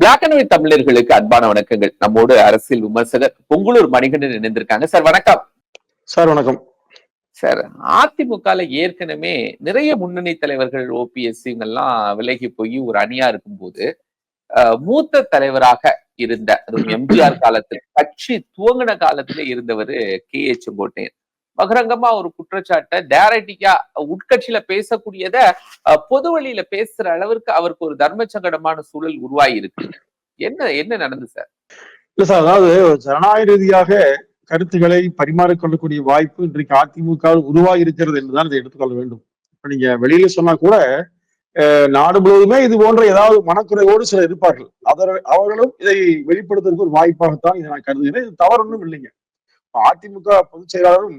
Black and white தமிழர்களுக்கு அன்பான வணக்கங்கள். நம்மோடு அரசியல் விமர்சகர் பொங்குலூர் மணிகண்டன் இணைந்திருக்காங்க. சார் வணக்கம். சார் வணக்கம். சார் அதிமுகல ஏற்கனவே நிறைய முன்னணி தலைவர்கள் ஓபிஎஸ் இவங்கெல்லாம் விலகி போய் ஒரு அணியா இருக்கும்போது மூத்த தலைவராக இருந்த எம்ஜிஆர் காலத்தில் கட்சி துவங்கின காலத்துல இருந்தவர் கே எச் செங்கோட்டையன். பகிரங்கமா ஒரு குற்றச்சாட்டை டேரக்டிக்கா உட்கட்சியில பேசக்கூடியத அஹ், பொது வழியில பேசுற அளவிற்கு அவருக்கு ஒரு தர்ம சங்கடமான சூழல் உருவாகி இருக்கு என்ன என்ன நடந்தது சார்? இல்ல சார் அதாவது ஜனநாயக ரீதியாக கருத்துக்களை பரிமாறிக்கொள்ளக்கூடிய வாய்ப்பு இன்றைக்கு அதிமுக உருவாகி இருக்கிறது என்றுதான் இதை எடுத்துக்கொள்ள வேண்டும். இப்ப நீங்க வெளியில சொன்னா கூட அஹ், நாடு முழுவதுமே இது போன்ற ஏதாவது மனக்குறைவோடு சிலர் இருப்பார்கள். அவர் அவர்களும் இதை வெளிப்படுத்துறதுக்கு ஒரு வாய்ப்பாகத்தான் இதை நான் கருதுகிறேன். இது தவறு ஒன்றும் இல்லைங்க அதிமுக பொதுச் செயலாளரும்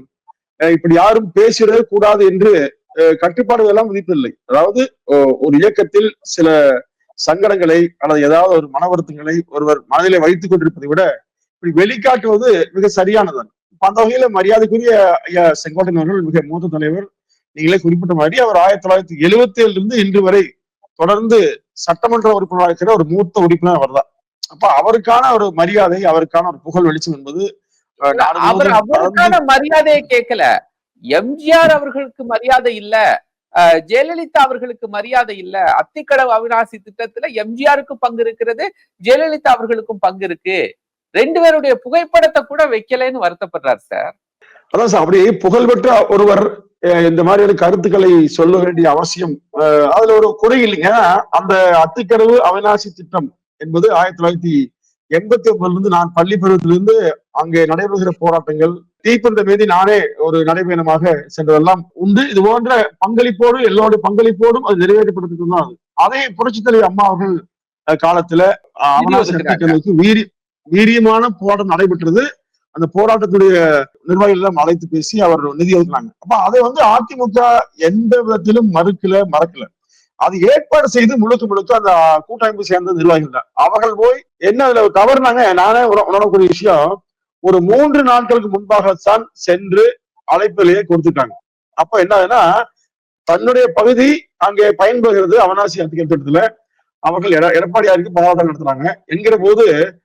இப்படி யாரும் பேசிடவே கூடாது என்று அஹ், கட்டுப்பாடுகள் எல்லாம் விதிப்பதில்லை. அதாவது ஒரு இயக்கத்தில் சில சங்கடங்களை அல்லது ஏதாவது ஒரு மன வருத்தங்களை ஒருவர் மனதிலே வைத்துக் கொண்டிருப்பதை விட இப்படி வெளிக்காட்டுவது மிக சரியானதான் இப்ப அந்த வகையில மரியாதைக்குரிய ஐயா செங்கோட்டன் அவர்கள் மிக மூத்த தலைவர் நீங்களே குறிப்பிட்ட மாதிரி அவர் ஆயிரத்தி தொள்ளாயிரத்தி எழுபத்தி ஏழுல இருந்து இன்று வரை தொடர்ந்து சட்டமன்ற உறுப்பினராக இருக்கிற ஒரு மூத்த உறுப்பினர் அவர்தான். அப்ப அவருக்கான ஒரு மரியாதை அவருக்கான ஒரு புகழ் வெளிச்சம் என்பது அவர் அவருக்கான மரியாதையை கேட்கல. எம்ஜிஆர் அவர்களுக்கு மரியாதை இல்ல. ஜெயலலிதா அவர்களுக்கு மரியாதை இல்ல. அத்திக்கடவு அவிநாசி திட்டத்துல எம்ஜிஆருக்கு பங்கு இருக்கிறது ஜெயலலிதா அவர்களுக்கும் பங்கு இருக்கு. ரெண்டு பேருடைய புகைப்படத்தை கூட வைக்கலைன்னு வருத்தப்படுறாரு சார். அதான் சார் அப்படி புகழ்பெற்ற ஒருவர் அஹ், இந்த மாதிரியான கருத்துக்களை சொல்ல வேண்டிய அவசியம் அதுல ஒரு குறை இல்லைங்க. அந்த அத்திக்கடவு அவிநாசி திட்டம் என்பது ஆயிரத்தி தொள்ளாயிரத்தி எண்பத்தி ஒன்பதுல இருந்து நான் பள்ளி பருவத்திலிருந்து அங்கே நடைபெறுகிற போராட்டங்கள் தீப்பந்த மீதி நானே ஒரு நடைபயணமாக சென்றதெல்லாம் உண்டு. இது போன்ற பங்களிப்போடு எல்லோருடைய பங்களிப்போடும் அது நிறைவேற்றப்பட்டதுக்கு தான் அது. அதே புரட்சித் தலைவர் அம்மா அவர்கள் காலத்துல. அத்திக்கடவுக்கு வீரி வீரியமான போராட்டம் நடைபெற்றது. அந்த போராட்டத்துடைய நிர்வாகிகள் எல்லாம் அழைத்து பேசி அவர் நிதி ஒதுக்கினாங்க. அப்ப அதை வந்து அதிமுக எந்த விதத்திலும் மறுக்கல மறக்கல. அது ஏற்பாடு செய்து முழுக்க முழுக்க அந்த கூட்டமைப்பு சேர்ந்த நிர்வாகிகள். தான் அவர்கள் போய் என்ன அதுல தவறுனாங்க? நானே உணரக்கூடிய விஷயம் ஒரு மூன்று நாட்களுக்கு முன்பாகத்தான் சென்று அழைப்பிலேயே கொடுத்துட்டாங்க. அப்ப என்ன ஆகுதுன்னா தன்னுடைய பகுதி அங்கே பயன்படுகிறது அவனாசி அத்திக்கல் அவர்கள் எட- எடப்பாடியாருக்கு போராட்டம் நடத்துறாங்க. என்கிற போது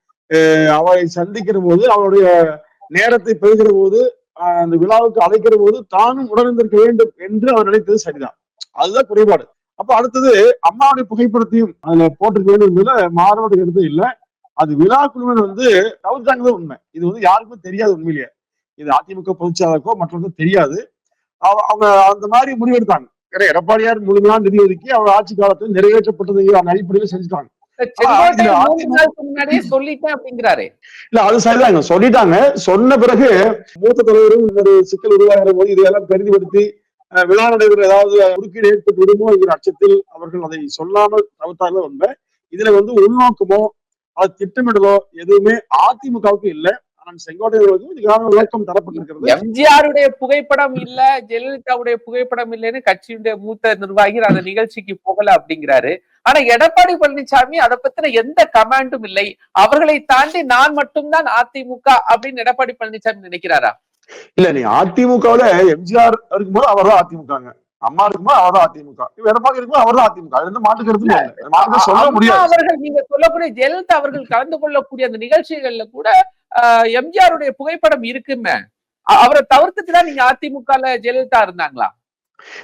அவரை சந்திக்கிற போது அவருடைய நேரத்தை பெறுகிற போது அந்த விழாவுக்கு அழைக்கிற போது தானும் உடனிருந்திருக்க வேண்டும் என்று அவர் நினைத்தது சரிதான். அதுதான் குறைபாடு. அப்ப அடுத்தது அம்மாவுடைய புகைப்படத்தையும் அதுல போட்டிருக்க வேண்டும் என்பதுல மாறுபட கருத்து இல்ல. அது விழா குழுவினர் வந்து தவிர்த்தாங்க உண்மை. இது வந்து யாருக்குமே தெரியாது உண்மையிலேயே. இது அதிமுக பொதுச்செயலாளருக்கோ மற்றவருக்கும் தெரியாது. அவ- அவங்க அந்த மாதிரி முடிவெடுத்தாங்க. ஏன்னா எடப்பாடியார் முழுமையான நிதி ஒதுக்கி அவர் ஆட்சி காலத்தில் நிறைவேற்றப்பட்டது அந்த அடிப்படையில் செஞ்சுட்டாங்க. இல்ல அது சரிதாங்க. சொல்லிட்டாங்க. சொன்ன பிறகு மூத்த தலைவரும் ஒரு சிக்கல் உருவாகிற போது இதையெல்லாம் பெரிதுபடுத்தி அஹ், விழா நடைபெற ஏதாவது குறுக்கீடு ஏற்பட்டு விடுமோ என்கிற அச்சத்தில் அவர்கள் அதை சொல்லாமல் தவிர்த்தாங்க உண்மை இதுல வந்து உள்நோக்கமோ அது திட்டமிடலோ எதுவுமே அதிமுகவுக்கு இல்லை. ஆனால் செங்கோட்டையர்களுக்கும் இதுக்கான விளக்கம் தரப்பட்டிருக்கிறது. எம்ஜிஆருடைய புகைப்படம் இல்ல ஜெயலலிதாவுடைய புகைப்படம் இல்லைன்னு கட்சியுடைய மூத்த நிர்வாகி அந்த நிகழ்ச்சிக்கு போகல அப்படிங்கிறாரு. ஆனா எடப்பாடி பழனிசாமி அதை பத்தின எந்த கமாண்டும் இல்லை. அவர்களை தாண்டி நான் மட்டும்தான் அதிமுக அப்படின்னு எடப்பாடி பழனிசாமி நினைக்கிறாரா? இல்ல நீ அதிமுகவுல எம்ஜிஆர் இருக்கும்போது அவர் தான் அதிமுகங்க. அம்மா இருக்கும்போது அவர் தான் அதிமுக எடப்பாடி இருக்கும்போது அவர் தான் அதிமுக. அது மாற்று கருத்து சொல்ல முடியாது. அவர்கள் நீங்க சொல்லக்கூடிய ஜெயலலிதா அவர்கள் கலந்து கொள்ளக்கூடிய அந்த நிகழ்ச்சிகள்ல கூட எம்ஜிஆருடைய புகைப்படம் இருக்குமே. அவரை தவிர்த்துட்டு தான் நீங்க அதிமுகல ஜெயலலிதா இருந்தாங்களா?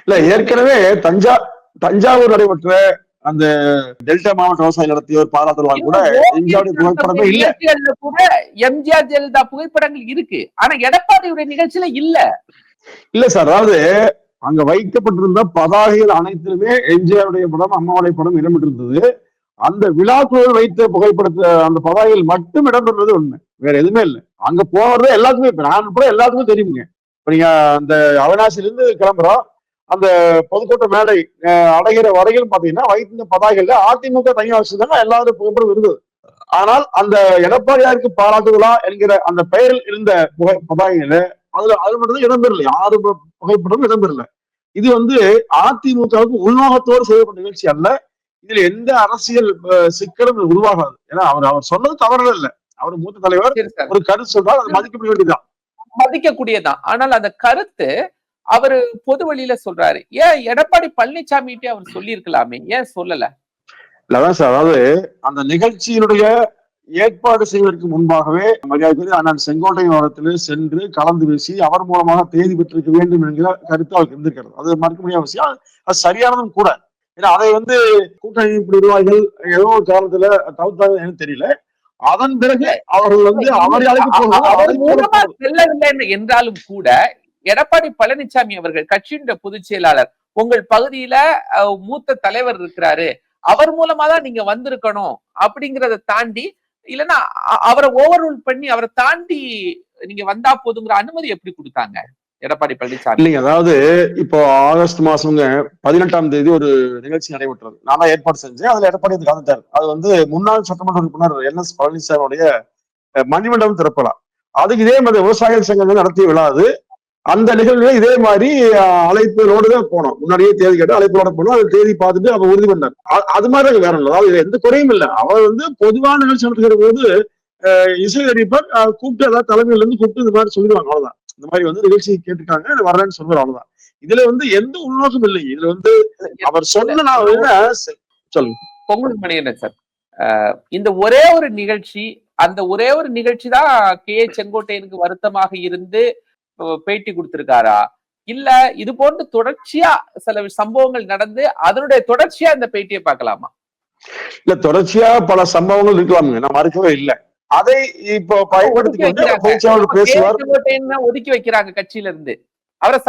இல்ல ஏற்கனவே தஞ்சா தஞ்சாவூர் நடைபெற்ற அந்த டெல்டா மாவட்ட விவசாய நடத்திய ஒரு பாராட்டுவாங்க கூட எம்ஜிஆருடைய புகைப்படமே இல்ல கூட எம்ஜிஆர் ஜெயலலிதா புகைப்படங்கள் இருக்கு. ஆனா எடப்பாடியுடைய நிகழ்ச்சியில இல்ல. இல்ல சார் அதாவது அங்க வைக்கப்பட்டிருந்த பதாகைகள் அனைத்திலுமே எம்ஜிஆருடைய படம் அம்மாவுடைய படம் இடம்பெற்றிருந்தது. அந்த விழாக்குழுவில் வைத்த புகைப்படத்தை அந்த பதாகைகள் மட்டும் இடம்பெற்றது உண்மை வேற எதுவுமே இல்லை. அங்க போறது எல்லாத்துக்குமே நான் கூட எல்லாத்துக்குமே தெரியுங்க இப்ப நீங்க அந்த அவனாசில இருந்து கிளம்புறோம். அந்த பொதுக்கூட்ட மேடை அடைகிற வரையில் பாத்தீங்கன்னா வைத்திருந்த பதாகைகள்ல அதிமுக தனியா வச்சிருந்தாங்க எல்லாரும் புகைப்படம் இருந்தது ஆனால் அந்த எடப்பாடியாருக்கு பாராட்டு விழா என்கிற அந்த பெயரில் இருந்த புகை பதாகைகள அதுல அது மட்டும் இடம்பெறல. யாரு புகைப்படமும் இடம்பெறல. இது வந்து அதிமுகவுக்கு உள்நோகத்தோடு செய்யப்பட்ட நிகழ்ச்சி அல்ல. இதுல எந்த அரசியல் சிக்கலும் உருவாகாது. ஏன்னா அவர் அவர் சொன்னது தவறு இல்ல அவர் மூத்த தலைவர் ஒரு கருத்து சொல்றாரு அது மதிக்கப்பட வேண்டியதுதான். மதிக்கக்கூடியதான் ஆனால் அந்த கருத்து அவரு பொது வழியில சொல்றாரு. ஏன் எடப்பாடி பழனிசாமிகிட்டே அவர் சொல்லியிருக்கலாமே? ஏன் சொல்லல? அதான் சார் அதாவது அந்த நிகழ்ச்சியினுடைய ஏற்பாடு செய்வதற்கு முன்பாகவே மரியாதைக்குரிய அண்ணன் செங்கோட்டையின் ஓரத்தில் சென்று கலந்து பேசி அவர் மூலமாக தேதி பெற்றிருக்க வேண்டும் என்கிற கருத்து அவருக்கு இருந்திருக்கிறது. அது மறுக்க முடியாத விஷயம். அது சரியானதும் கூட. ஏன்னா அதை வந்து கூட்டணி நிர்வாகிகள் ஏதோ ஒரு காரணத்துல தவிர்த்தாங்க எனக்கு தெரியல. அதன் பிறகு அவர்கள் வந்து அவரை அழைக்க என்றாலும் கூட எடப்பாடி பழனிசாமி அவர்கள் கட்சியின் பொதுச் செயலாளர். உங்கள் பகுதியில மூத்த தலைவர் இருக்கிறாரு. அவர் மூலமா தான் நீங்க வந்திருக்கணும் அப்படிங்கறத தாண்டி இல்லைன்னா அவரை ஓவர் பண்ணி அவரை தாண்டி நீங்க வந்தா போதுங்கிற அனுமதி எப்படி கொடுத்தாங்க எடப்பாடி பழனிசாமி? இல்லைங்க அதாவது இப்போ ஆகஸ்ட் மாசம்ங்க பதினெட்டாம் தேதி ஒரு நிகழ்ச்சி நடைபெற்றது. நான் தான் ஏற்பாடு செஞ்சேன் அதுல எடப்பாடி வந்து கலந்துட்டார். அது வந்து முன்னாள் சட்டமன்ற உறுப்பினர் என் எஸ் பழனிசாமியுடைய மணிமண்டபம் திறப்பலாம். அதுக்கு இதே மாதிரி விவசாயிகள் சங்கங்கள் நடத்திய விழா அது. அந்த நிகழ்வுல இதே மாதிரி அழைப்புகளோடு தான் போனோம். முன்னாடியே தேதி கேட்டு அழைப்புகளோட போனோம். அது தேதி பார்த்துட்டு அவர் உறுதி பண்ணார். அ- அது மாதிரி வேற இல்லை. அதாவது எந்த குறையும் இல்லை. அவர் வந்து பொதுவான நிகழ்ச்சி நடத்துகிற போது இசை அறிவிப்பார் அஹ், கூப்பிட்டு அதாவது தலைமையில இருந்து கூப்பிட்டு இந்த மாதிரி சொல்லிடுவாங்க. அவ்வளவுதான். இந்த மாதிரி வந்து நிகழ்ச்சி கேட்டுட்டாங்க நான் வர்றேன்னு சொல்றாரு அவ்வளவுதான். இதுல வந்து எந்த உள்நோக்கம் இல்லைங்க இதுல வந்து அவர் சொன்ன நான் சொல்லுங்க. பொங்கல் மணியன் சார்? இந்த ஒரே ஒரு நிகழ்ச்சி அந்த ஒரே ஒரு நிகழ்ச்சி தான் கே செங்கோட்டையனுக்கு வருத்தமாக இருந்து பேட்டி கொடுத்திருக்காரா? இல்ல இது போன்று தொடர்ச்சியா சில சம்பவங்கள் நடந்து அதனுடைய தொடர்ச்சியா இந்த பேட்டியை பார்க்கலாமா? இல்ல தொடர்ச்சியா பல சம்பவங்கள் இருக்கலாமுங்க நான் மறுக்கவே இல்லை. அதை இப்போ பயன்படுத்தி கொண்டு அவர் பொதுச்செயலாளர் கே. ஏ. பேசுவார். செங்கோட்டையனை ஒதுக்கி வைக்கிறாங்க கட்சியில இருந்து அவரை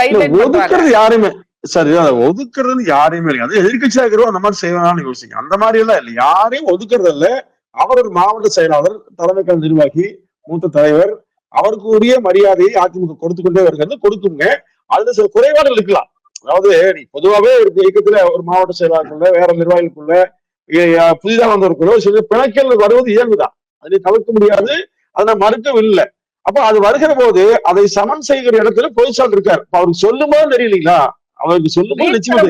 ஒதுக்குறது யாருமே. சரி ஒதுக்குறது யாரையுமே இல்லை. அது எதிர்கட்சியா இருக்கிறோம் அந்த மாதிரி செய்வானு யோசிங்க அந்த மாதிரி எல்லாம் இல்லை. யாரையும் ஒதுக்குறது இல்ல அவர் ஒரு மாவட்ட செயலாளர் தலைமை நிர்வாகி மூத்த தலைவர் அவருக்கு உரிய மரியாதையை அதிமுக கொடுத்து கொண்டே வருகிறது. கொடுக்குங்க. அதுல சில குறைபாடுகள் இருக்கலாம். அதாவது நீ பொதுவாகவே ஒரு இயக்கத்துல ஒரு மாவட்ட செயலாளருக்குள்ள வேற நிர்வாகிகளுக்குள்ள புதிதாக வந்தவருக்குள்ள சில பிணக்கல் வருவது இயங்குதான் அதை தவிர்க்க முடியாது. அதை நான் மறுக்கவில்லை. அப்ப அது வருகிற போது அதை சமன் செய்கிற இடத்துல பொதுச்சால் இருக்காரு. அவருக்கு சொல்லும் தெரியலீங்களா? அவருக்கு சொல்லும் போது நிச்சயமா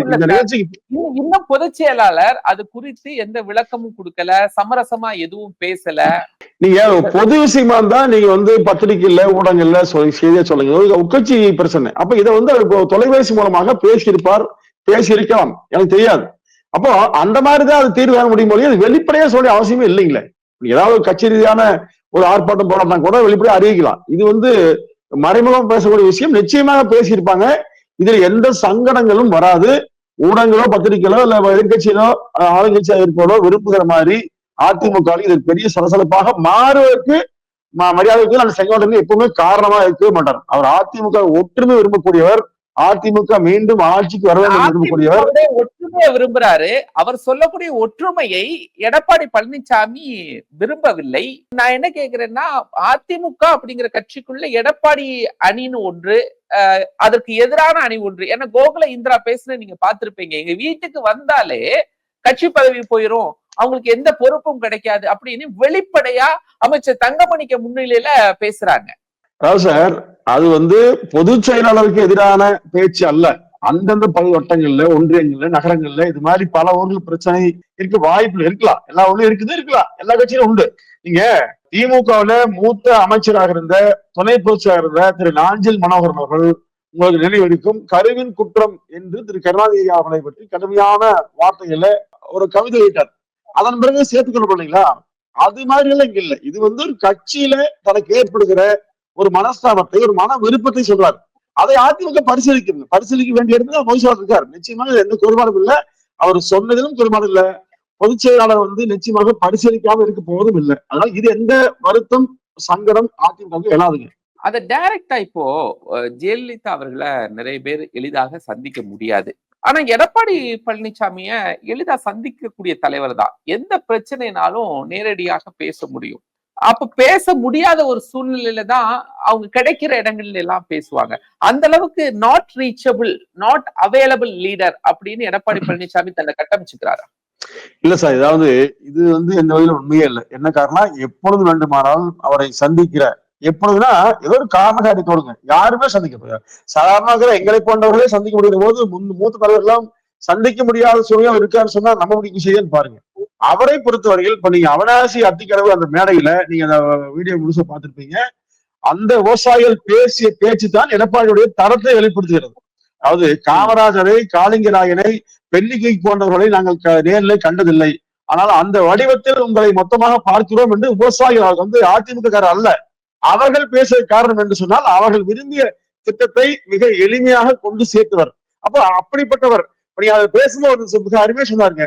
இன்னும் பொதுச் செயலாளர் அது குறித்து எந்த விளக்கமும் கொடுக்கல சமரசமா எதுவும் பேசல. நீங்க பொது விஷயமா இருந்தா நீங்க வந்து பத்திரிகைல ஊடகங்கள்ல சொல்லி செய்தியா சொல்லுங்க. உட்கட்சி பிரச்சனை. அப்ப இதை வந்து அவர் தொலைபேசி மூலமாக பேசியிருப்பார் பேசியிருக்கலாம். எனக்கு தெரியாது. அப்போ அந்த மாதிரிதான் அது தீர்வு காண முடியும் போது அது வெளிப்படையா சொல்ல அவசியமே இல்லைங்களே. ஏதாவது கட்சி ரீதியான ஒரு ஆர்ப்பாட்டம் போராட்டம் கூட வெளிப்படையா அறிவிக்கலாம். இது வந்து மறைமுகம் பேசக்கூடிய விஷயம். நிச்சயமாக பேசியிருப்பாங்க. இதுல எந்த சங்கடங்களும் வராது. ஊடகங்களோ பத்திரிகைகளோ இல்ல எதிர்கட்சியிலோ ஆளுங்கட்சியா இருப்பதோ விரும்புகிற மாதிரி அதிமுக இது பெரிய சலசலப்பாக மாறுவதற்கு ம- மரியாதைக்கு அந்த செங்கோட்டன் எப்பவுமே காரணமா இருக்கவே மாட்டார் அவர் அதிமுக ஒற்றுமை விரும்பக்கூடியவர் அதிமுக மீண்டும் ஆட்சிக்கு வர வேண்டும் ஒற்றுமையை விரும்புறாரு. அவர் சொல்லக்கூடிய ஒற்றுமையை எடப்பாடி பழனிசாமி விரும்பவில்லை. நான் என்ன கேக்குறேன்னா அதிமுக அப்படிங்கிற கட்சிக்குள்ள எடப்பாடி அணின்னு ஒன்று அதற்கு எதிரான அணி ஒன்று. ஏன்னா கோகுல இந்திரா பேசுன நீங்க பார்த்திருப்பீங்க. எங்க வீட்டுக்கு வந்தாலே கட்சி பதவி போயிரும். அவங்களுக்கு எந்த பொறுப்பும் கிடைக்காது அப்படின்னு வெளிப்படையா அமைச்சர் தங்கமணிக்கு முன்னிலையில பேசுறாங்க. அதாவது சார் அது வந்து பொதுச் செயலாளருக்கு எதிரான பேச்சு அல்ல. அந்தந்த பல வட்டங்கள்ல ஒன்றியங்கள்ல நகரங்கள்ல இது மாதிரி பல ஊர்கள் பிரச்சனை இருக்க வாய்ப்பு இருக்கலாம். எல்லா ஊர்லயும் இருக்குது இருக்கலாம். எல்லா கட்சியிலும் உண்டு. நீங்க திமுகவுல மூத்த அமைச்சராக இருந்த துணை பொதுச்செயலாளர் இருந்த திரு நாஞ்சில் மனோகரன் அவர்கள் உங்களுக்கு நினைவிருக்கும் கருவின் குற்றம் என்று திரு கருணாநிதி அவர்களை பற்றி கடுமையான வார்த்தைகள்ல ஒரு கவிதை எழுதிட்டார். அதன் பிறகு சேர்த்துக்கொள்ள இல்லைங்களா அது மாதிரி எல்லாம் இங்க இல்ல. இது வந்து ஒரு கட்சியில தனக்கு ஏற்படுகிற ஒரு மனஸ்தாபத்தை ஒரு மன விருப்பத்தை சொல்றாரு. அதை அதிமுக பரிசீலிக்கணும் பரிசீலிக்க வேண்டிய இடத்துல மொய்சார் இருக்காரு. நிச்சயமாக எந்த குறைபாடும் இல்ல. அவர் சொன்னதிலும் குறைபாடு இல்லை. பொதுச் செயலாளர் வந்து நிச்சயமாக பரிசீலிக்காம இருக்க போவதும் இல்லை. அதனால இது எந்த வருத்தம் சங்கடம் அதிமுக எழாதுங்க. அதை டைரக்டா இப்போ ஜெயலலிதா அவர்களை நிறைய பேர் எளிதாக சந்திக்க முடியாது. ஆனா எடப்பாடி பழனிசாமிய எளிதா சந்திக்கக்கூடிய தலைவர் தான். எந்த பிரச்சனைனாலும் நேரடியாக பேச முடியும். அப்ப பேச முடியாத ஒரு சூழ்நிலையில தான் அவங்க கிடைக்கிற இடங்கள்ல எல்லாம் பேசுவாங்க. அந்த அளவுக்கு not reachable not available leader அப்படின்னு எடப்பாடி பழனிசாமி தன்னை கட்டமைச்சுக்கிறாரா? இல்ல சார் ஏதாவது இது வந்து எந்த வகையில உண்மையே இல்லை. என்ன காரணம் எப்பொழுது வேண்டுமானாலும் அவரை சந்திக்கிற எப்பொழுதுனா ஏதோ ஒரு காரண தோடுங்க. யாருமே சந்திக்க முடியாது. சாதாரணமாக எங்களை போன்றவர்களே சந்திக்க முடியும் போது மூத்த தலைவர்கள் எல்லாம் சந்திக்க முடியாத சூழ்நிலை இருக்கான்னு சொன்னா நம்ம முடிக்க செய்யன்னு பாருங்க. அவரை பொறுத்தவரையில் இப்ப நீங்க அவனாசி அத்திக்கடவு அந்த மேடையில நீங்க அந்த வீடியோ முழுசா பார்த்திருப்பீங்க. அந்த விவசாயிகள் பேசிய பேச்சு தான் எடப்பாடியுடைய தரத்தை வெளிப்படுத்துகிறது. அதாவது காமராஜரை காளிங்கராயனை பெண்ணிக்கை போன்றவர்களை நாங்கள் க- நேரில் கண்டதில்லை. ஆனால் அந்த வடிவத்தில் உங்களை மொத்தமாக பார்க்கிறோம் என்று விவசாயிகள் வந்து அதிமுக அல்ல. அவர்கள் பேச காரணம் என்று சொன்னால் அவர்கள் விரும்பிய திட்டத்தை மிக எளிமையாக கொண்டு சேர்த்தவர். அப்ப அப்படிப்பட்டவர். நீங்க அதை பேசும்போது மிக அருமையா சொன்னாருங்க.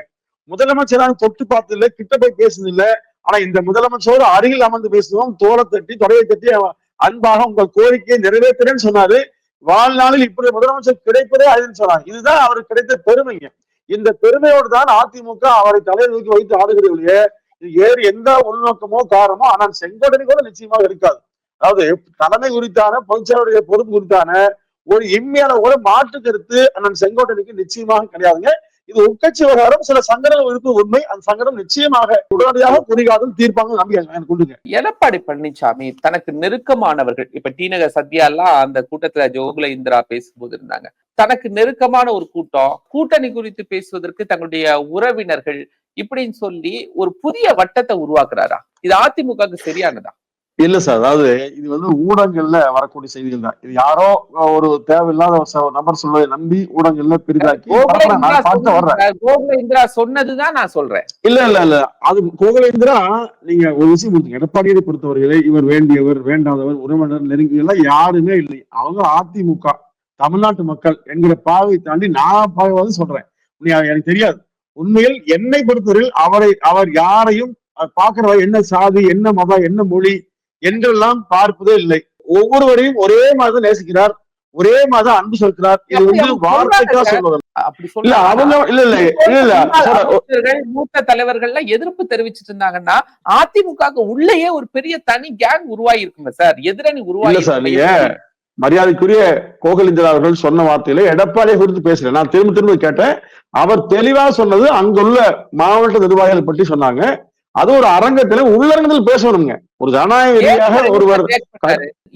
முதலமைச்சராக தொட்டு பார்த்ததில்ல கிட்ட போய் பேசுனதில்ல. ஆனா இந்த முதலமைச்சரோடு அருகில் அமர்ந்து பேசுவோம். தோலை தட்டி தொடையை தட்டி அன்பாக உங்கள் கோரிக்கையை நிறைவேற்றுறேன்னு சொன்னாரு. வாழ்நாளில் இப்படி முதலமைச்சர் கிடைப்பதே அதுன்னு சொன்னார் இதுதான் அவருக்கு கிடைத்த பெருமைங்க. இந்த பெருமையோடு தான் அதிமுக அவரை தலையை தூக்கி வைத்து ஆடுகிறது இது வேறு எந்த உள்நோக்கமோ காரணமோ ஆனால் செங்கோட்டனை கூட நிச்சயமாக இருக்காது. அதாவது தலைமை குறித்தான பொதுச்செயலுடைய பொறுப்பு குறித்தான ஒரு இம்மையான ஒரு மாற்று கருத்து அண்ணன் செங்கோட்டனுக்கு நிச்சயமாக கிடையாதுங்க. இது உட்கட்சி விவகாரம் சில சங்கடங்கள் இருப்பு உண்மை அந்த சங்கடம் நிச்சயமாக உடனடியாக குறிகாலம் தீர்ப்பாங்க நம்பிக்கை எனக்கு எடப்பாடி பழனிசாமி தனக்கு நெருக்கமானவர்கள். இப்ப டிநகர் சத்யா எல்லாம் அந்த கூட்டத்துல ஜோகுல இந்திரா பேசும்போது இருந்தாங்க. தனக்கு நெருக்கமான ஒரு கூட்டம் கூட்டணி குறித்து பேசுவதற்கு தங்களுடைய உறவினர்கள் இப்படின்னு சொல்லி ஒரு புதிய வட்டத்தை உருவாக்குறாரா? இது அதிமுக சரியானதா? இல்ல சார் அதாவது இது வந்து ஊடகங்கள்ல வரக்கூடிய செய்திகள் தான். இது யாரோ ஒரு தேவையில்லாத நபர் சொல்வதை நம்பி ஊடகங்கள்ல பெரிதாக்கி பார்த்து வர்றேன். சொன்னது- கோகுல இந்திரா சொன்னதுதான் நான் சொல்றேன். இல்ல இல்ல இல்ல. அது கோகுலேந்திரா நீங்க ஒரு விஷயம் புரிஞ்சுங்க. எடப்பாடியை பொறுத்தவரையிலே இவர் வேண்டியவர் வேண்டாதவர் உறவினர் நெருங்கி எல்லாம் யாருமே இல்லை. அவங்க அதிமுக தமிழ்நாட்டு மக்கள் என்கிற பாவை தாண்டி நான் பாவை சொல்றேன். எனக்கு தெரியாது. உண்மையில் என்னை பொறுத்தவரையில் அவரை அவர் யாரையும் பார்க்கிறவர் என்ன சாதி என்ன மதம் என்ன மொழி என்றெல்லாம் பார்ப்பதே இல்லை. ஒவ்வொருவரையும் ஒரே மாதிரி நேசிக்கிறார் ஒரே மாதிரி அன்பு செலுத்துறார் இது வந்து வார்த்தைக்கா சொல்றாங்க. சொல்வது அப்படி இல்ல சொல்ல அவங்க இல்ல இல்ல இல்ல மூத்த தலைவர்கள்லாம் எதிர்ப்பு தெரிவிச்சிட்டு இருந்தாங்கன்னா அதிமுக உள்ளேயே ஒரு பெரிய தனி கேங் உருவாகி இருக்குங்க சார். எதிரணி உருவாகி இல்ல சார். நீங்க மரியாதைக்குரிய கோகுலிந்திரா அவர்கள் சொன்ன வார்த்தையில எடப்பாடியை குறித்து பேசுறேன். நான் திரும்ப திரும்ப கேட்டேன். அவர் தெளிவா சொன்னது அங்குள்ள மாவட்ட நிர்வாகிகள் பற்றி சொன்னாங்க. அது ஒரு அரங்கத்துல உள்ளரங்கத்தில் பேசணுங்க ஒரு ஜனநாயக ரீதியாக ஒருவர்.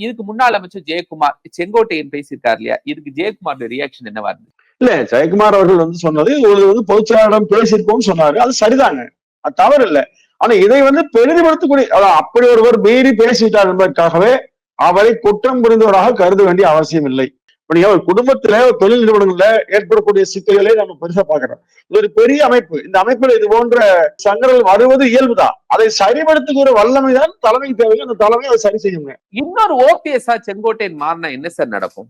இதுக்கு முன்னாள் அமைச்சர் ஜெயக்குமார் செங்கோட்டையன் பேசியிருக்காரு இல்லையா? இதுக்கு ஜெயக்குமார் ரியாக்ஷன் என்னவா இருந்தது? இல்ல ஜெயக்குமார் அவர்கள் வந்து சொன்னது வந்து பொதுச்செயலாளரிடம் பேசியிருக்கோம்னு சொன்னாரு. அது சரிதாங்க. அது தவறு இல்ல ஆனா இதை வந்து பெரிதுபடுத்தக்கூடிய அப்படி ஒருவர் மீறி பேசிவிட்டார் என்பதற்காகவே அவரை குற்றம் புரிந்தவராக கருத வேண்டிய அவசியம் இல்லை. நீங்க ஒரு குடும்பத்துல ஒரு தொழில் நிறுவனங்கள்ல ஏற்படக்கூடிய சிக்கல்களை நம்ம பெருசா பாக்குறோம் இது ஒரு பெரிய அமைப்பு. இந்த அமைப்புல இது போன்ற சங்கடங்கள் வருவது இயல்புதான். அதை சரிபடுத்துகிற வல்லமை தான் தலைமை தேவை அந்த தலைமை அதை சரி செய்யுங்க. இன்னொரு ஓபிஎஸ்ஆ செங்கோட்டையன் மாறினா என்ன சார் நடக்கும்?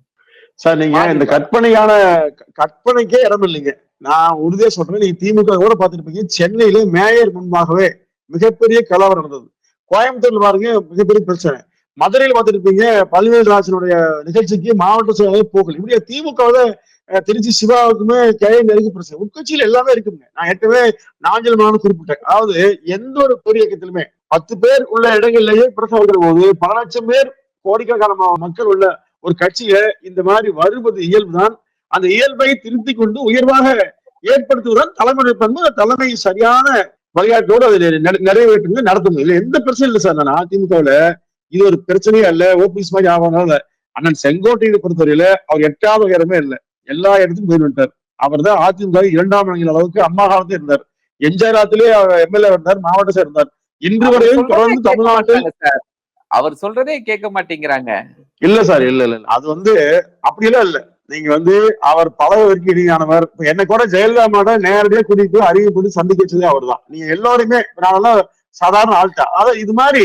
சார் நீங்க இந்த கற்பனையான கற்பனைக்கே இடம் இல்லைங்க. நான் உறுதியா சொல்றேன். நீங்க திமுக கூட பார்த்திருப்பீங்க. சென்னையில மேயர் முன்பாகவே மிகப்பெரிய கலவரம் நடந்தது. கோயம்புத்தூர்ல பாருங்க மிகப்பெரிய பிரச்சனை. மதுரையில் பார்த்துருப்பீங்க பல்வேறு ராஜனுடைய நிகழ்ச்சிக்கு மாவட்ட செயலாளர் போகல. இப்படி திமுக திருச்சி சிவாவுக்குமே கே நெருங்கி பிரச்சனை உட்கட்சியில் எல்லாமே இருக்குங்க. நான் ஏற்கனவே நாஞ்சல் மகன் குறிப்பிட்டேன். அதாவது எந்த ஒரு பெரிய இயக்கத்திலுமே பத்து பேர் உள்ள இடங்கள்லயே பிரச்சனை வருகிற போது பல லட்சம் பேர் கோடிக்கணக்கான மக்கள் உள்ள ஒரு கட்சியில இந்த மாதிரி வருவது இயல்புதான். அந்த இயல்பை திருத்தி கொண்டு உயர்வாக ஏற்படுத்துவதுதான் தலைமுறை பண்பு. அந்த தலைமை சரியான வழிகாட்டோடு அதை நிறைவேற்றுங்க நடத்துங்க. இல்லை எந்த பிரச்சனையும் இல்லை சார். நான் அதிமுகவில் இது ஒரு பிரச்சனையே அல்ல. ஓபிஎஸ் மாதிரி ஆவனால அண்ணன் செங்கோட்டையை பொறுத்தவரையில அவர் எட்டாவது உயரமே இல்லை. எல்லா இடத்துக்கும் போய் விட்டார் அவர் தான் அதிமுக இரண்டாம் இடங்கிற அளவுக்கு அம்மா காலத்துல இருந்தார். எம்ஜிஆர் காலத்திலே எம்எல்ஏ இருந்தார் மாவட்ட செயலர் இருந்தார் இன்று வரையும் தொடர்ந்து தமிழ்நாட்டில் சார். அவர் சொல்றதே கேட்க மாட்டேங்கிறாங்க. இல்ல சார் இல்ல இல்ல இல்ல. அது வந்து அப்படியெல்லாம் இல்ல. நீங்க வந்து அவர் இனியானவர் இப்ப என்ன கூட ஜெயலலிதா மாட நேரடியா கூட்டிட்டு போய் அறிவு கூட்டி சந்திக்க வச்சதே அவர் தான் நீங்க எல்லாருமே நாங்கெல்லாம் சாதாரண ஆள்தா அதாவது இது மாதிரி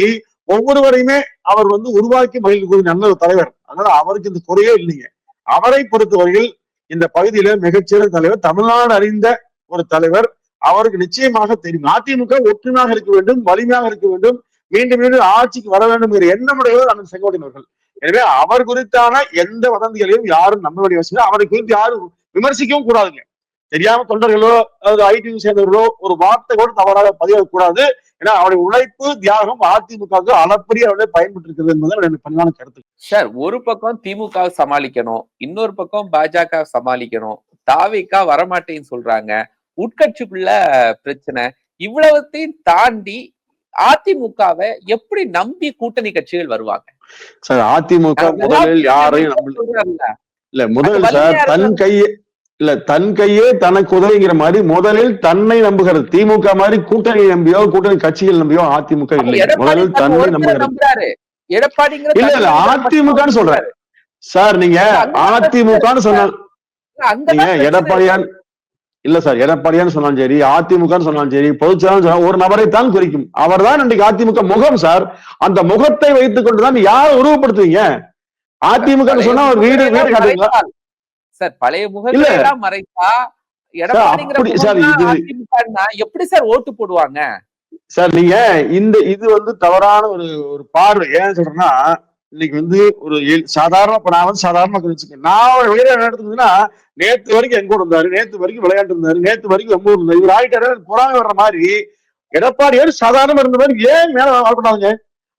ஒவ்வொருவரையுமே அவர் வந்து உருவாக்கி மகிழ்ந்து நல்ல ஒரு தலைவர். அதனால அவருக்கு இந்த குறையே இல்லைங்க. அவரை பொறுத்தவரையில் இந்த பகுதியில மிகச்சிறந்த தலைவர் தமிழ்நாடு அறிந்த ஒரு தலைவர். அவருக்கு நிச்சயமாக தெரியும். அதிமுக ஒற்றுமையாக இருக்க வேண்டும் வலிமையாக இருக்க வேண்டும். மீண்டும் மீண்டும் ஆட்சிக்கு வர வேண்டும் என்ற எண்ணமுடையவர் அண்ணன் செங்கோட்டையன் அவர்கள். எனவே அவர் குறித்தான எந்த வதந்திகளையும் யாரும் நம்ப வேண்டிய அவரை குறித்து யாரும் விமர்சிக்கவும் கூடாதுங்க. தெரியாம தொண்டர்களோ அதாவது ஐடி சேர்ந்தவர்களோ ஒரு வார்த்தை கூட தவறாக பதியக்கூடாது. ஏன்னா அவருடைய உழைப்பு தியாகம் அதிமுகவுக்கு அளப்பரிய அவர்களே பயன்பட்டு இருக்கிறது என்பது என்னுடைய பணிவான கருத்து. சார் ஒரு பக்கம் திமுக சமாளிக்கணும் இன்னொரு பக்கம் பாஜக சமாளிக்கணும். தாவிக்கா வரமாட்டேன்னு சொல்றாங்க. உட்கட்சிக்குள்ள பிரச்சனை. இவ்வளவுத்தையும் தாண்டி அதிமுகவை எப்படி நம்பி கூட்டணி கட்சிகள் வருவாங்க? சார் அதிமுக முதலில் யாரையும் இல்ல முதலில் அது சார் தன் கையே இல்ல தன் கையே தனக்கு உதவிங்கிற மாதிரி முதலில் தன்னை நம்புகிறது. திமுக மாதிரி கூட்டணி நம்பியோ கூட்டணி கட்சிகள் நம்பியோ அதிமுக இல்லை. முதலில் தன்னை நம்புகிறது. இல்ல இல்ல தனி அதிமுகன்னு சொல்றேன். சார் நீங்க அதிமுகன்னு சொன்ன நீங்க எடப்பாடியான் இல்ல. சார் எடப்பாடியான்னு சொன்னாலும் சரி அதிமுகன்னு சொன்னாலும் சரி பொதுச்செயலாளர் சொன்னா ஒரு நபரை தான் குறிக்கும். அவர்தான் இன்றைக்கு அதிமுக முகம் சார். அந்த முகத்தை வைத்துக் கொண்டுதான் யாரை உருவப்படுத்துவீங்க? அதிமுக சொன்னா ஒரு வீடு வீடு காட்டுவீங்களா. சார் பழைய முகங்களை எல்லாம் மறைத்தா எப்படி சார் ஓட்டு போடுவாங்க? சார் நீங்க இந்த இது வந்து தவறான ஒரு ஒரு பார்வை. ஏன் சொல்றேன்னா இன்னைக்கு வந்து ஒரு சாதாரண இப்ப நான் வந்து சாதாரண வச்சுக்கேன் நான் உயர நடத்துதுன்னா நேத்து வரைக்கும் எங்க இருந்தாரு நேத்து வரைக்கும் விளையாட்டு இருந்தாரு நேத்து வரைக்கும் எங்க இருந்தாரு. இவர் ஆயிட்டாரு புறாம வர்ற மாதிரி எடப்பாடியார் சாதாரணமா இருந்த மாதிரி ஏன் மேல வரக்கூடாதுங்க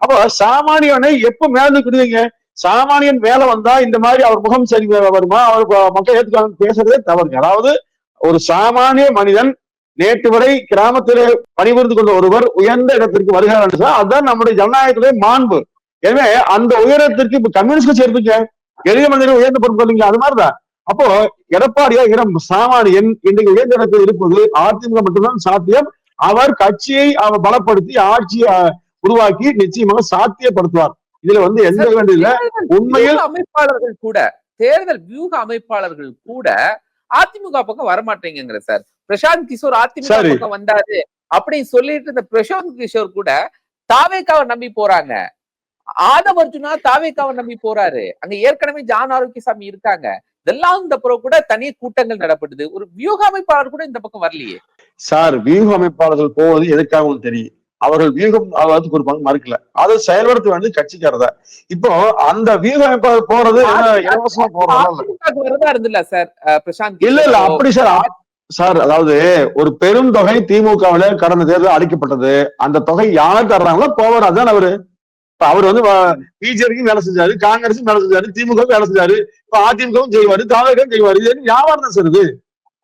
அப்போ சாமானியனை எப்ப மேல நிற்கிறீங்க சாமானியன் மேல வந்தா இந்த மாதிரி அவர் முகம் சரி வருமா? அவர் மக்கள் ஏத்துக்காங்க பேசுறதே தவறுங்க அதாவது ஒரு சாமானிய மனிதன் நேற்று வரை கிராமத்திலே பணிபுரிந்து கொண்ட ஒருவர் உயர்ந்த இடத்திற்கு வருகிறார் என்று சொன்னால் அதுதான் நம்முடைய ஜனநாயகத்துடைய மாண்பு. எனவே அந்த உயரத்திற்கு இப்ப கம்யூனிஸ்ட் கட்சி எடுத்துக்க எளிய மனிதர்கள் உயர்ந்த பொறுப்பு இல்லைங்களா அது மாதிரிதான். அப்போ எடப்பாடியா இடம் சாமானியன் இன்றைக்கு உயர்ந்த இடத்தில் இருப்பது அதிமுக மட்டும்தான் சாத்தியம். அவர் கட்சியை அவர் பலப்படுத்தி ஆட்சியை உருவாக்கி நிச்சயமாக சாத்தியப்படுத்துவார். இதுல வந்து எந்த வேண்டியதில்லை உண்மையில் அமைப்பாளர்கள் கூட தேர்தல் வியூக அமைப்பாளர்கள் கூட அதிமுக பக்கம் வரமாட்டேங்கிற சார். பிரசாந்த் கிஷோர் அதிமுக. பக்கம் வந்தாரு அப்படின்னு சொல்லிட்டு இந்த பிரசாந்த் கிஷோர் கூட தாவேக்காவை நம்பி போறாங்க. ஆதவ அர்ஜுனா தாவேக்காவை நம்பி போறாரு. அங்க ஏற்கனவே ஜான் ஆரோக்கியசாமி இருக்காங்க. இதெல்லாம் இந்த புறம் கூட தனி கூட்டங்கள் நடப்படுது. ஒரு வியூக அமைப்பாளர் கூட இந்த பக்கம் வரலையே. சார் வியூக அமைப்பாளர்கள் போவது எதுக்காகவும் தெரியும் அவர்கள் வியூகம் வந்து கொடுப்பாங்க மறுக்கல. அதை செயல்படுத்த வேண்டியது கட்சிக்காரத இப்போ அந்த வியூக அமைப்பாளர் போறது இலவசமா போறதா சார்? பிரசாந்த் இல்ல இல்ல அப்படி சார் சார் அதாவது ஒரு பெரும் தொகை திமுகவுல கடந்த தேர்தல் அளிக்கப்பட்டது. அந்த தொகை யார் தர்றாங்களோ போவார். அதான் அவரு. இப்ப அவர் வந்து பிஜேபிக்கும் வேலை செஞ்சாரு காங்கிரஸும் வேலை செஞ்சாரு திமுகவும் வேலை செஞ்சாரு. இப்ப அதிமுகவும் செய்வாரு தாவகம் செய்வாரு. இது வியாபாரம் தான் சார் இது?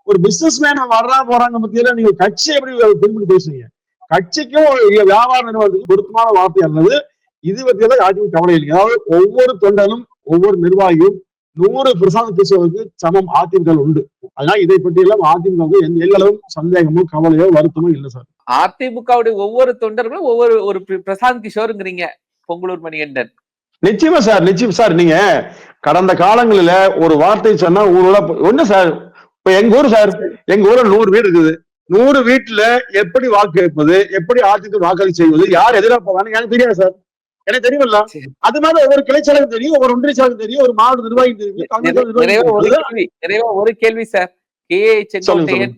ஒரு பிசினஸ் மேன் வர்றா போறாங்க மத்தியில நீங்க கட்சி எப்படி பின்பற்றி பேசுவீங்க கட்சிக்கும் வியாபார நிறுவனத்துக்கு பொருத்தமான வார்த்தை அல்லது இது பத்தியெல்லாம் யாருக்கும் கவலை இல்லைங்க அதாவது ஒவ்வொரு தொண்டனும் ஒவ்வொரு நிர்வாகியும் நூறு பிரசாந்த் கிஷோருக்கு சமம். அதிமுக உண்டு. அதனால இதை பற்றியெல்லாம் அதிமுக எல்லளவும் சந்தேகமோ கவலையோ வருத்தமோ இல்லை சார். அதிமுகவுடைய ஒவ்வொரு தொண்டர்களும் ஒவ்வொரு ஒரு பிர- பிரசாந்த் கிஷோருங்கிறீங்க பொங்கலூர் மணிகண்டன். நிச்சயமா சார். நிச்சயம் சார். நீங்க கடந்த காலங்களில ஒரு வார்த்தை சொன்னா ஊரோட ஒண்ணு சார். இப்ப எங்க ஊர் சார்? எங்க ஊர்ல நூறு வீடு இருக்குது. நூறு வீட்டுல எப்படி வாக்கு கேட்பது எப்படி அதிமுக வாக்களி செய்வது யார் எதிராக போவாங்க எனக்கு தெரியாது சார். எனக்கு தெரியுமில்ல. சரி. அது மாதிரி ஒவ்வொரு கிளைச்சாலும் தெரியும் ஒவ்வொரு ஒன்றிய செயலாளருக்கு தெரியும் ஒரு மாவட்ட நிர்வாகி தெரியும் ஒரு. கேள்வி சார். கே. செங்கோட்டையன்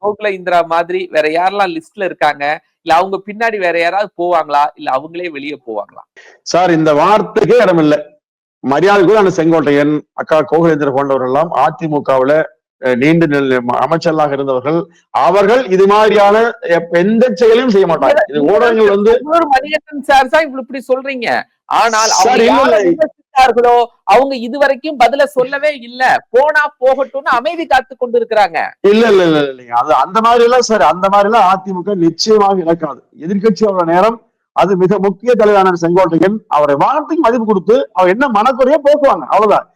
கோகுல இந்திரா மாதிரி வேற யாரெல்லாம் லிஸ்ட்ல இருக்காங்க? இல்ல அவங்க பின்னாடி வேற யாராவது போவாங்களா? இல்ல அவங்களே வெளியே போவாங்களா? சார் இந்த வார்த்தைக்கே இடமில்லை. மரியாதைக்குரிய அந்த செங்கோட்டையன் அக்கா கோகுலேந்திர போன்றவர்கள் எல்லாம் அதிமுகவுல நீண்ட நெல் அமைச்சர்களாக இருந்தவர்கள் அவர்கள் இது மாதிரியான எந்த செயலையும் செய்ய மாட்டாங்க. இது ஊடகங்கள் வந்து மணிகண்டன் சார் தான் இப்படி இப்படி சொல்றீங்க. ஆனால் சார். விமர்சித்தார்களோ அவங்க இதுவரைக்கும் பதில சொல்லவே இல்ல. போனா போகட்டும்னு அமைதி காத்து கொண்டு இருக்கிறாங்க இல்ல இல்ல இல்ல இல்லைங்க. அது அந்த மாதிரி எல்லாம் சார் அந்த மாதிரி எல்லாம் அதிமுக நிச்சயமாக இழக்காது. எதிர்கட்சியோட நேரம் அது மிக முக்கிய தலைவரான செங்கோட்டையன் அவரை வார்த்தைக்கு மதிப்பு கொடுத்து அவர் என்ன மனக்குறையோ போக்குவாங்க. அவ்வளவுதான்.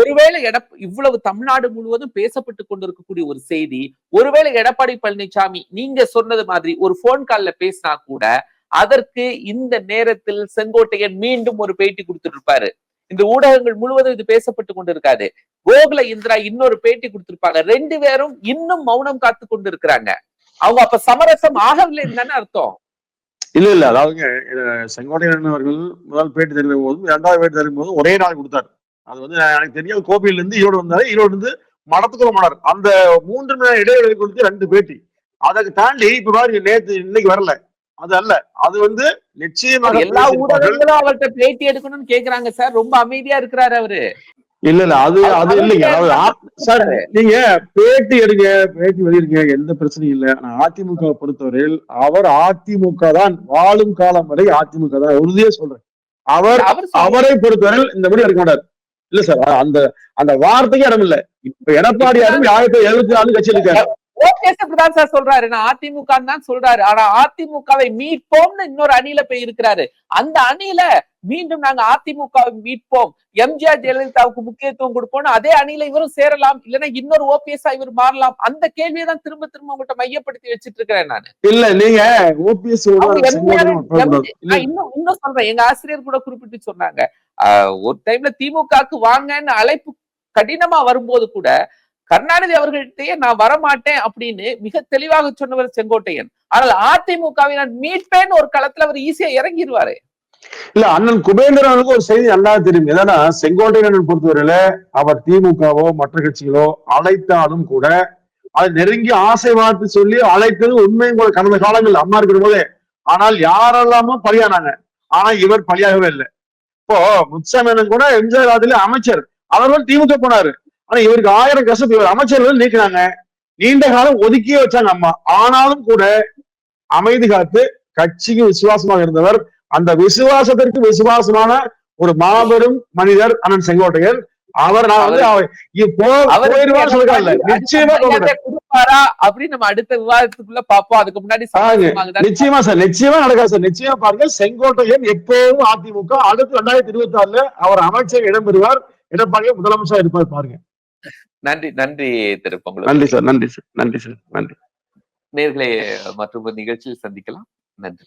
ஒருவேளை இவ்வளவு தமிழ்நாடு முழுவதும் பேசப்பட்டு கொண்டிருக்கக்கூடிய ஒரு செய்தி ஒருவேளை எடப்பாடி பழனிசாமி நீங்க சொன்னது மாதிரி ஒரு போன் கால்ல பேசினா கூட அதற்கு இந்த நேரத்தில் செங்கோட்டையன் மீண்டும் ஒரு பேட்டி கொடுத்துட்டு இருப்பாரு இந்த ஊடகங்கள் முழுவதும் இது பேசப்பட்டு கொண்டிருக்காது. கோகுல இந்திரா இன்னொரு பேட்டி கொடுத்திருப்பாங்க. ரெண்டு பேரும் இன்னும் மௌனம் காத்து கொண்டு இருக்கிறாங்க அவங்க அப்ப சமரசம் ஆகவில்லைன்னு தானே அர்த்தம்? இல்ல இல்ல அதாவதுங்க செங்கோட்டையன் அவர்கள் முதல் பேட்டி தெரிவிக்கும் போதும் இரண்டாவது பேட்டி தெரிவிக்கும் போதும் ஒரே நாள் கொடுத்தாரு. அது வந்து எனக்கு தெரியும் கோபியில இருந்து ஈரோடு வந்தாரு. ஈரோடு இருந்து மடத்துக்குள்ள போனார். அந்த மூன்று மணி இடைவெளி கொடுத்து ரெண்டு பேட்டி. அதை தாண்டி இப்ப பாருங்க நேத்து இன்னைக்கு வரல. அது அல்ல. அது வந்து நிச்சயமாக எல்லா. ஊடகங்களும் அவர்கிட்ட பேட்டி எடுக்கணும்னு கேக்குறாங்க சார். ரொம்ப அமைதியா இருக்கிறாரு அவரு. இல்ல இல்ல அது அது இல்லைங்க. அதாவது சார். நீங்க பேட்டி எடுங்க பேட்டி வெளியிடுங்க எந்த பிரச்சனையும் இல்லை. ஆனா அதிமுக பொறுத்தவரையில் அவர் அதிமுக தான் வாழும் காலம் வரை அதிமுக தான். உறுதியா சொல்றேன். அவர் அவர் பொறுத்தவரையில் இந்த மாதிரி இருக்க மாட்டார். இல்ல சார் அந்த அந்த வார்த்தைக்கு இடம் இல்ல. இப்ப எடப்பாடியாரும் ஆயிரத்தி எழுபத்தி நாலு கட்சி இருக்காரு இப்படிதான் சார் சொல்றாரு. நான் அதிமுக தான் சொல்றாரு. ஆனா அதிமுகவை மீட்போம்னு இன்னொரு அணியில போய் இருக்கிறாரு அந்த அணியில மீண்டும் நாங்க அதிமுகவை மீட்போம். எம்ஜிஆர் ஜெயலலிதாவுக்கு முக்கியத்துவம் கொடுப்போம் அதே அணியில இவரும் சேரலாம். இல்லைன்னா இன்னொரு ஓபிஎஸ் இவர் மாறலாம். அந்த கேள்வியை தான் திரும்ப திரும்ப உங்கள்கிட்ட மையப்படுத்தி வச்சிட்டு இருக்கிறேன் நான். இல்ல நீங்க ஓபிஎஸ் இன்னும் இன்னும் சொல்றேன். எங்க ஆசிரியர் கூட குறிப்பிட்டு சொன்னாங்க. ஒரு டைம்ல திமுகக்கு வாங்கன்னு அழைப்பு கடினமா வரும்போது கூட கருணாநிதி அவர்கள்ட்டயே நான் வரமாட்டேன் அப்படின்னு மிக தெளிவாக சொன்னவர் செங்கோட்டையன். ஆனால் அதிமுகவை நான் மீட்பேன்னு ஒரு களத்துல அவர் ஈஸியா இறங்கிடுவாரு இல்ல அண்ணன் குபேந்திரனுக்கு ஒரு செய்தி நல்லா தெரியும். ஏன்னா செங்கோட்டையன் பொறுத்தவரையில அவர் திமுகவோ மற்ற கட்சிகளோ அழைத்தாலும் கூட அதை நெருங்கி ஆசை வார்த்தை சொல்லி அழைத்தது உண்மையும் கூட கடந்த காலங்கள் அம்மா இருக்கிற போதே. ஆனால் யாரெல்லாமோ பலியானாங்க. ஆனா இவர் பலியாகவே இல்லை. இப்போ முத்துசாமி கூட எம்ஜிஆர் காலத்துல அமைச்சர். அவர்கள் திமுக போனாரு. ஆனா இவருக்கு ஆயிரம் கசப்பு இவர் அமைச்சர்கள் நீக்கினாங்க. நீண்ட காலம் ஒதுக்கியே வச்சாங்க அம்மா. ஆனாலும் கூட அமைதி காத்து கட்சிக்கு விசுவாசமாக இருந்தவர் அந்த விசுவாசத்திற்கு விசுவாசமான ஒரு மாபெரும் மனிதர் அண்ணன் செங்கோட்டையன். அவர் நான் வந்து இப்போ நிச்சயமா கொடுப்பாரா அப்படின்னு நம்ம அடுத்த விவாதத்துக்குள்ள பாப்போம் அதுக்கு முன்னாடி? நிச்சயமா சார் நிச்சயமா நடக்காது சார். நிச்சயமா பாருங்க செங்கோட்டையன் எப்போதும் அதிமுக அடுத்து ரெண்டாயிரத்தி இருபத்தி ஆறுல அவர் அமைச்சர் இடம்பெறுவார் எடப்பாடியை முதலமைச்சர் இருப்பார் பாருங்க. நன்றி நன்றி திரு பொங்கல். நன்றி சார் நன்றி சார் நன்றி சார் நன்றி. நேர்களை மற்றொரு நிகழ்ச்சியில் சந்திக்கலாம். நன்றி.